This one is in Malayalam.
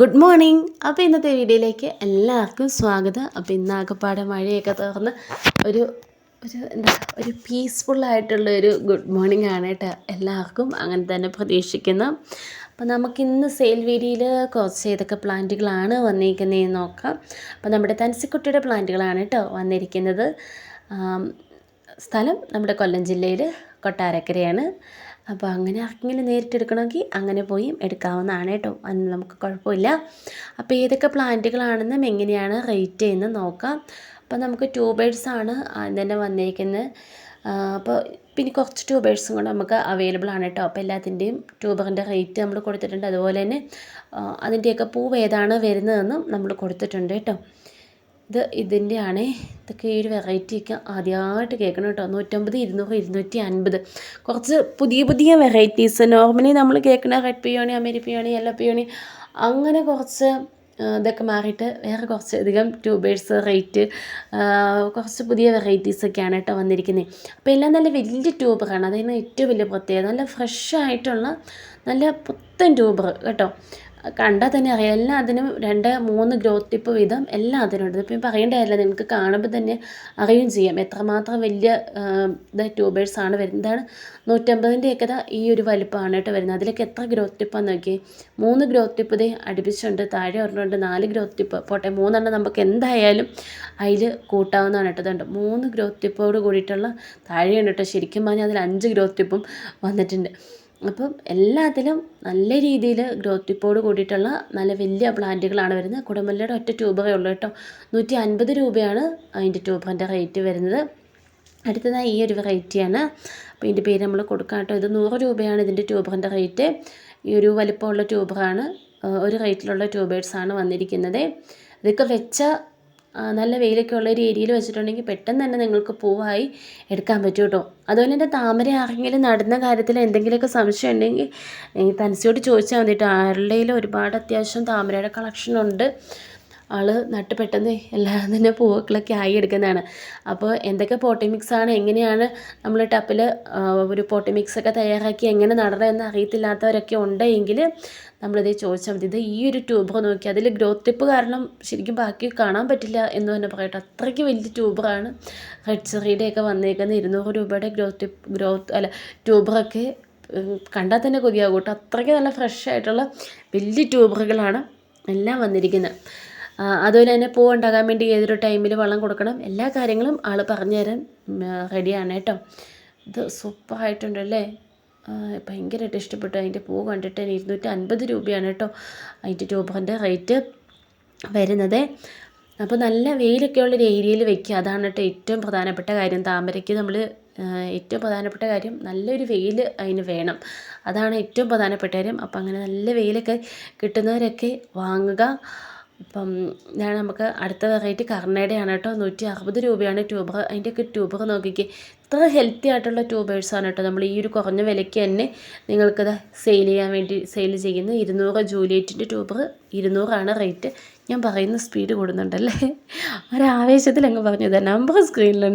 ഗുഡ് മോർണിംഗ് അപ്പോൾ ഇന്നത്തെ വീഡിയോയിലേക്ക് എല്ലാവർക്കും സ്വാഗതം. അപ്പോൾ ഇന്ന് ആകപ്പാടെ മഴയൊക്കെ തുറന്ന് ഒരു ഒരു എന്താ ഒരു പീസ്ഫുള്ളായിട്ടുള്ള ഒരു ഗുഡ് മോർണിംഗ് ആണ് കേട്ടോ എല്ലാവർക്കും അങ്ങനെ തന്നെ പ്രതീക്ഷിക്കുന്നു. അപ്പോൾ നമുക്കിന്ന് സെയിൽ വീഡിയോയിൽ കുറച്ച് ഏതൊക്കെ പ്ലാന്റുകളാണ് വന്നിരിക്കുന്നതെന്ന് നോക്കാം. അപ്പോൾ നമ്മുടെ തൻസിക്കുട്ടിയുടെ പ്ലാന്റുകളാണ് കേട്ടോ വന്നിരിക്കുന്നത്. സ്ഥലം നമ്മുടെ കൊല്ലം ജില്ലയിൽ കൊട്ടാരക്കരയാണ്. അപ്പോൾ അങ്ങനെ ആർക്കെങ്കിലും നേരിട്ട് എടുക്കണമെങ്കിൽ അങ്ങനെ പോയി എടുക്കാവുന്നതാണ് കേട്ടോ. അതിന് നമുക്ക് കുഴപ്പമില്ല. അപ്പോൾ ഏതൊക്കെ പ്ലാന്റുകളാണെന്നും എങ്ങനെയാണ് റേറ്റ് എന്ന് നോക്കാം. അപ്പോൾ നമുക്ക് ട്യൂബേഴ്സ് ആണ് തന്നെ വന്നിരിക്കുന്നത് അപ്പോൾ പിന്നെ കുറച്ച് ട്യൂബേഴ്സും കൂടെ നമുക്ക് അവൈലബിൾ ആണ് കേട്ടോ. അപ്പോൾ എല്ലാത്തിന്റെയും ട്യൂബറിന്റെ റേറ്റ് നമ്മൾ കൊടുത്തിട്ടുണ്ട്. അതുപോലെ തന്നെ അതിന്റെയൊക്കെ പൂവ് ഏതാണ് വരുന്നതെന്നും നമ്മൾ കൊടുത്തിട്ടുണ്ട് കേട്ടോ. ഇത് ആണ് ഇതൊക്കെ ഈ ഒരു വെറൈറ്റിയൊക്കെ ആദ്യമായിട്ട് കേൾക്കണം കേട്ടോ. നൂറ്റമ്പത് ഇരുന്നൂറ് ഇരുന്നൂറ്റി അൻപത്. കുറച്ച് പുതിയ പുതിയ വെറൈറ്റീസ് നോർമലി നമ്മൾ കേൾക്കുന്ന റെഡ് പിയോണി അമേരി പിയോണി യെല്ലോ പിയോണി അങ്ങനെ കുറച്ച് ഇതൊക്കെ മാറിയിട്ട് വേറെ കുറച്ച് അധികം ട്യൂബേഴ്സ് റേറ്റ് കുറച്ച് പുതിയ വെറൈറ്റീസൊക്കെയാണ് കേട്ടോ വന്നിരിക്കുന്നത്. അപ്പോൾ എല്ലാം നല്ല വലിയ ട്യൂബറാണ് അതായത് ഏറ്റവും വലിയ പ്രത്യേകത. നല്ല ഫ്രഷ് ആയിട്ടുള്ള നല്ല പുത്തൻ ട്യൂബർ കേട്ടോ. കണ്ടാൽ തന്നെ അറിയാം. എല്ലാം അതിനും രണ്ട് മൂന്ന് ഗ്രോത്ത് ടിപ്പ് വീതം എല്ലാം അതിനുണ്ട്. ഇപ്പം പറയേണ്ട കാര്യമില്ല. നിങ്ങൾക്ക് കാണുമ്പോൾ തന്നെ അറിയുകയും ചെയ്യാം. എത്രമാത്രം വലിയ ട്യൂബേഴ്സ് ആണ് വരുന്നത്. എന്താണ് നൂറ്റമ്പതിന്റെയൊക്കെ ഈ ഒരു വലിപ്പമാണ് കേട്ടോ വരുന്നത്. അതിലൊക്കെ എത്ര ഗ്രോത്ത് ടിപ്പാന്ന് നോക്കി മൂന്ന് ഗ്രോത്ത് ടിപ്പ് ഇതേ അടുപ്പിച്ചുണ്ട് താഴെ ഒരെണ്ണമുണ്ട് നാല് ഗ്രോത്ത് ടിപ്പ് പോട്ടെ മൂന്നെണ്ണം നമുക്ക് എന്തായാലും അതിൽ കൂട്ടാവുന്നതാണ് കേട്ടോ. ഇതുണ്ട് മൂന്ന് ഗ്രോത്ത് ടിപ്പോട് കൂടിയിട്ടുള്ള താഴെയുണ്ട് കേട്ടോ. ശരിക്കും പറഞ്ഞാൽ അതിൽ അഞ്ച് ഗ്രോത്ത് ടിപ്പും വന്നിട്ടുണ്ട്. അപ്പം എല്ലാത്തിലും നല്ല രീതിയിൽ ഗ്രോത്ത് ടിപ്പോട് കൂടിയിട്ടുള്ള നല്ല വലിയ പ്ലാന്റുകളാണ് വരുന്നത്. കുടമല്ലയുടെ ഒറ്റ ട്യൂബേ ഉള്ളൂ കേട്ടോ. നൂറ്റി അൻപത് രൂപയാണ് അതിന്റെ ട്യൂബിന്റെ റേറ്റ് വരുന്നത്. അടുത്തതായി ഈ ഒരു വെറൈറ്റിയാണ് അപ്പോൾ ഇതിന്റെ പേര് നമ്മൾ കൊടുക്കാം കേട്ടോ. ഇത് നൂറ് രൂപയാണ് ഇതിന്റെ ട്യൂബറിന്റെ റേറ്റ് ഈ ഒരു വലിപ്പമുള്ള ട്യൂബറാണ് ഒരു റേറ്റിലുള്ള ട്യൂബേഴ്സാണ് വന്നിരിക്കുന്നത്. ഇതൊക്കെ വെച്ച നല്ല വെയിലൊക്കെ ഉള്ള ഒരു ഏരിയയിൽ വെച്ചിട്ടുണ്ടെങ്കിൽ പെട്ടെന്ന് തന്നെ നിങ്ങൾക്ക് പൂവായി എടുക്കാൻ പറ്റും കേട്ടോ. അതുപോലെ തന്നെ താമര ആരെങ്കിലും നടുന്ന കാര്യത്തിൽ എന്തെങ്കിലുമൊക്കെ സംശയം ഉണ്ടെങ്കിൽ തനസിയോട് ചോദിച്ചാൽ മതി കേട്ടോ. ആരുടെയിലും ഒരുപാട് അത്യാവശ്യം താമരയുടെ കളക്ഷൻ ഉണ്ട്. ആൾ നട്ട് പെട്ടെന്ന് എല്ലാം തന്നെ പൂവുകളൊക്കെ ആയി എടുക്കുന്നതാണ്. അപ്പോൾ എന്തൊക്കെ പോട്ടി മിക്സാണ് എങ്ങനെയാണ് നമ്മൾ ടപ്പിൽ ഒരു പോട്ടി മിക്സൊക്കെ തയ്യാറാക്കി എങ്ങനെ നടണമെന്ന് അറിയത്തില്ലാത്തവരൊക്കെ ഉണ്ടെങ്കിൽ നമ്മളിത് ചോദിച്ചാൽ മതി. ഇത് ഈ ഒരു ട്യൂബർ നോക്കി അതിൽ ഗ്രോത്ത് ടിപ്പ് കാരണം ശരിക്കും ബാക്കി കാണാൻ പറ്റില്ല എന്ന് തന്നെ പറയട്ടെ. അത്രയ്ക്ക് വലിയ ട്യൂബറാണ് റെഡ് ചെറിയുടെയൊക്കെ വന്നേക്കുന്ന ഇരുന്നൂറ് രൂപയുടെ ഗ്രോത്ത് ടിപ്പ് ഗ്രോത്ത് അല്ല ട്യൂബറൊക്കെ കണ്ടാൽ തന്നെ കൊതിയാകും കേട്ടോ. അത്രയ്ക്ക് നല്ല ഫ്രഷ് ആയിട്ടുള്ള വലിയ ട്യൂബറുകളാണ് എല്ലാം വന്നിരിക്കുന്നത്. അതുപോലെ തന്നെ പൂ ഉണ്ടാകാൻ വേണ്ടി ഏതൊരു ടൈമിൽ വളം കൊടുക്കണം. എല്ലാ കാര്യങ്ങളും ആൾ പറഞ്ഞു തരാൻ റെഡിയാണ് കേട്ടോ. ഇത് സൂപ്പറായിട്ടുണ്ടല്ലേ? ഭയങ്കരമായിട്ട് ഇഷ്ടപ്പെട്ടു. അതിന്റെ പൂ കണ്ടിട്ട് ഇരുന്നൂറ്റി അൻപത് രൂപയാണ് കേട്ടോ അതിന്റെ ട്യൂബറിന്റെ റേറ്റ് വരുന്നത്. അപ്പോൾ നല്ല വെയിലൊക്കെ ഉള്ളൊരു ഏരിയയിൽ വെക്കുക. അതാണ് കേട്ടോ ഏറ്റവും പ്രധാനപ്പെട്ട കാര്യം. താമരയ്ക്ക് നമ്മൾ ഏറ്റവും പ്രധാനപ്പെട്ട കാര്യം നല്ലൊരു വെയിൽ അതിന് വേണം. അതാണ് ഏറ്റവും പ്രധാനപ്പെട്ട കാര്യം. അപ്പോൾ അങ്ങനെ നല്ല വെയിലൊക്കെ കിട്ടുന്നവരൊക്കെ വാങ്ങുക. അപ്പം ഞാൻ നമുക്ക് അടുത്ത വെറൈറ്റി കർണയുടെയാണ് കേട്ടോ. നൂറ്റി അറുപത് രൂപയാണ് ട്യൂബർ അതിന്റെയൊക്കെ ട്യൂബർ നോക്കിക്കേ. ഇത്ര ഹെൽത്തി ആയിട്ടുള്ള ട്യൂബേഴ്സാണ് കേട്ടോ. നമ്മൾ ഈ ഒരു കുറഞ്ഞ വിലയ്ക്ക് തന്നെ നിങ്ങൾക്കത് സെയിൽ ചെയ്യാൻ വേണ്ടി സെയിൽ ചെയ്യുന്ന ഇരുന്നൂറ് ജൂലിയറ്റിന്റെ ട്യൂബർ ഇരുന്നൂറാണ് റേറ്റ് ഞാൻ പറയുന്ന സ്പീഡ് കൂടുന്നുണ്ടല്ലേ? ഒരാവേശത്തിൽ അങ്ങ് പറഞ്ഞത് നമ്പർ സ്ക്രീനിലുണ്ട്